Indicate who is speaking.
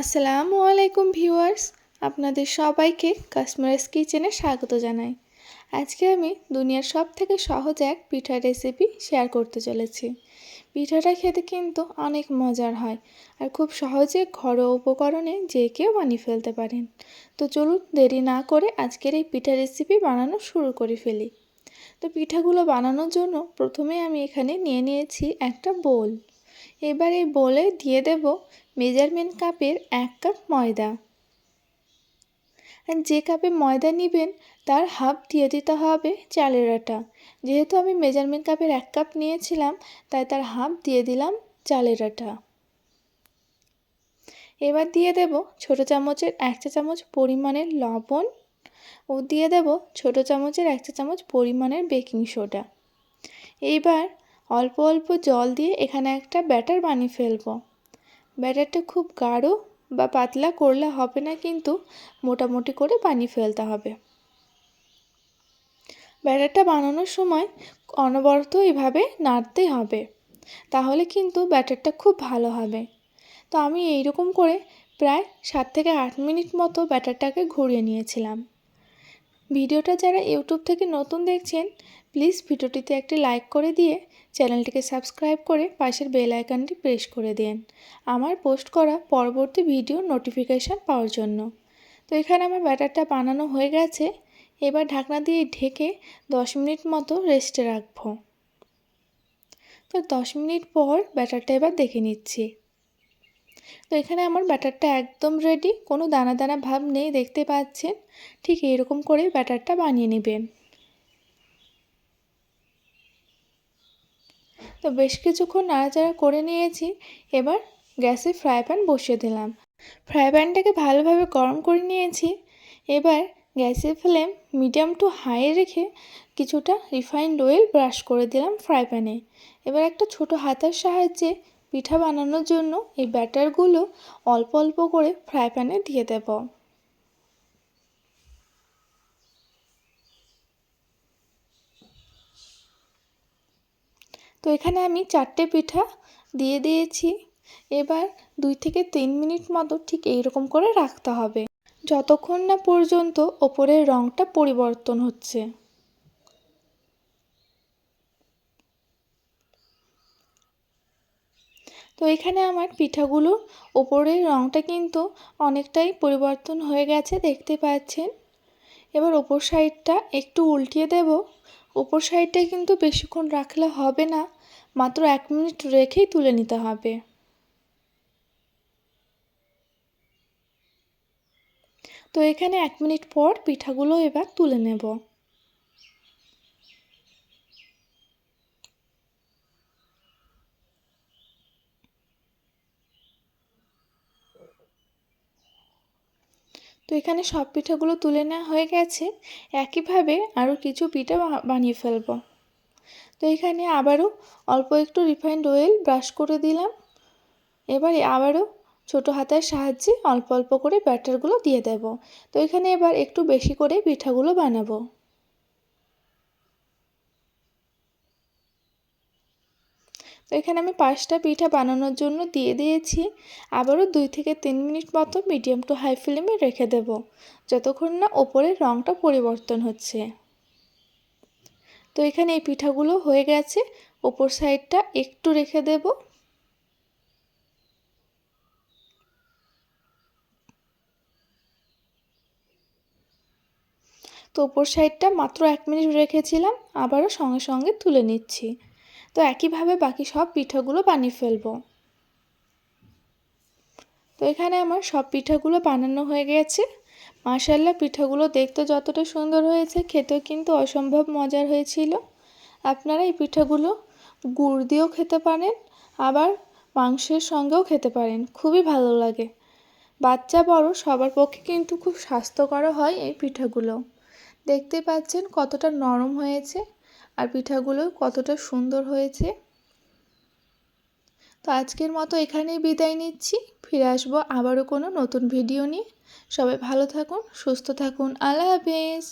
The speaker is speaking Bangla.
Speaker 1: আসসালামু আলাইকুম ভিউয়ার্স, আপনাদের সবাইকে কাশ্মীরাস কিচেনে স্বাগত জানাই। আজকে আমি দুনিয়ার সব থেকে সহজ এক পিঠার রেসিপি শেয়ার করতে চলেছি। পিঠাটা খেতে কিন্তু অনেক মজার হয় আর খুব সহজে ঘরোয়া উপকরণে যে কেউ বানিয়ে ফেলতে পারেন। তো চলুন দেরি না করে আজকের এই পিঠা রেসিপি বানানো শুরু করে ফেলি। তো পিঠাগুলো বানানোর জন্য প্রথমে আমি এখানে নিয়ে নিয়েছি একটা বোল। এবার এই বোলে দিয়ে দেব মেজারমেন্ট কাপের এক কাপ ময়দা। যে কাপে ময়দা নেবেন, তার হাফ দিয়ে দিতে হবে চালের আটা। যেহেতু আমি মেজারমেন্ট কাপের এক কাপ নিয়েছিলাম, তাই তার হাফ দিয়ে দিলাম চালের আটা। এবার দিয়ে দেব ছোট চামচের এক চা চামচ পরিমাণের লবণ ও দিয়ে দেব ছোট চামচের এক চা চামচ পরিমাণের বেকিং সোডা। এইবার অল্প অল্প জল দিয়ে এখানে একটা ব্যাটার বানিয়ে ফেলব। ব্যাটারটা খুব গাঢ় বা পাতলা করলে হবে না, কিন্তু মোটামুটি করে বানিয়ে ফেলতে হবে। ব্যাটারটা বানানোর সময় অনবরত এভাবে নাড়তে হবে, তাহলে কিন্তু ব্যাটারটা খুব ভালো হবে। তো আমি এইরকম করে প্রায় সাত থেকে আট মিনিট মতো ব্যাটারটাকে ঘুরিয়ে নিয়েছিলাম। ভিডিওটা যারা ইউটিউব থেকে নতুন দেখছেন প্লিজ ভিডিওটিতে একটি লাইক করে দিয়ে চ্যানেলটিকে সাবস্ক্রাইব করে পাশের বেল আইকনটি প্রেস করে দিন আমার পোস্ট করা পরবর্তী ভিডিও নোটিফিকেশান পাওয়ার জন্য। তো এখানে আমার ব্যাটারটা বানানো হয়ে গেছে। এবার ঢাকনা দিয়ে ঢেকে দশ মিনিট মতো রেস্টে রাখব। তো দশ মিনিট পর ব্যাটারটা এবার দেখে নিচ্ছি। তো এখানে আমার ব্যাটারটা একদম রেডি কোনো দানা দানা ভাব নেই, দেখতে পাচ্ছেন? ঠিক এরকম করে ব্যাটারটা বানিয়ে নেবেন। তো বেশ কিছুক্ষণ নাড়াচাড়া করে নিয়েছি। এবার গ্যাসে ফ্রাই প্যান বসিয়ে দিলাম। ফ্রাই প্যানটাকে ভালোভাবে গরম করে নিয়েছি। এবার গ্যাসের ফ্লেম মিডিয়াম টু হাই রেখে কিছুটা রিফাইন্ড অয়েল ব্রাশ করে দিলাম ফ্রাই প্যানে। এবার একটা ছোট হাতের সাহায্যে পিঠা বানানোর জন্য এই ব্যাটারগুলো অল্প অল্প করে ফ্রাই প্যানে দিয়ে দেব। তো এখানে আমি চারটে পিঠা দিয়ে দিয়েছি। এবার দুই থেকে তিন মিনিট মতো ঠিক এইরকম করে রাখতে হবে। যতক্ষণ না পর্যন্ত ওপরের রঙটা পরিবর্তন হচ্ছে। তো এখানে আমার পিঠাগুলোর ওপরের রঙটা কিন্তু অনেকটাই পরিবর্তন হয়ে গেছে, দেখতে পাচ্ছেন। এবার ওপর সাইডটা একটু উল্টিয়ে দেব। ওপর সাইডটা কিন্তু বেশিক্ষণ রাখলে হবে না, মাত্র এক মিনিট রেখেই তুলে নিতে হবে। তো এখানে এক মিনিট পর পিঠাগুলো এবার তুলে নেব। তো এখানে সব পিঠাগুলো তুলে নেওয়া হয়ে গেছে। একইভাবে আরও কিছু পিঠা বানিয়ে ফেলব। তো এখানে আবারও অল্প একটু রিফাইন্ড অয়েল ব্রাশ করে দিলাম। এবারে আবারও ছোট হাতের সাহায্যে অল্প অল্প করে ব্যাটারগুলো দিয়ে দেব। তো এখানে এবার একটু বেশি করে পিঠাগুলো বানাবো। তো এখানে আমি পাঁচটা পিঠা বানানোর জন্য দিয়ে দিয়েছি। আবারও দুই থেকে তিন মিনিট মতো মিডিয়াম টু হাই ফ্লেমে রেখে দেব, যতক্ষণ না ওপরের রঙটা পরিবর্তন হচ্ছে। তো এখানে এই পিঠাগুলো হয়ে গেছে, ওপর সাইডটা একটু রেখে দেব। তো ওপর সাইডটা মাত্র এক মিনিট রেখেছিলাম, আবারও সঙ্গে সঙ্গে তুলে নিচ্ছি। তো একইভাবে বাকি সব পিঠাগুলো বানিয়ে ফেলব। তো এখানে আমার সব পিঠাগুলো বানানো হয়ে গেছে। মাসাল্লা পিঠাগুলো দেখতে যতটা সুন্দর হয়েছে, খেতেও কিন্তু অসম্ভব মজার হয়েছিল। আপনারা এই পিঠাগুলো গুড় দিয়েও খেতে পারেন, আবার মাংসের সঙ্গেও খেতে পারেন, খুবই ভালো লাগে। বাচ্চা, বড় সবার পক্ষে কিন্তু খুব স্বাস্থ্যকর হয় এই পিঠাগুলো। দেখতে পাচ্ছেন কতটা নরম হয়েছে। আর পিঠাগুলো কতটা সুন্দর হয়েছে। তো আজকের মতো এখানেই বিদায় নিচ্ছি। ফিরে আসব আবারও কোনো নতুন ভিডিও নিয়ে। সবাই ভালো থাকুন, সুস্থ থাকুন। আল্লাহ হাফেজ।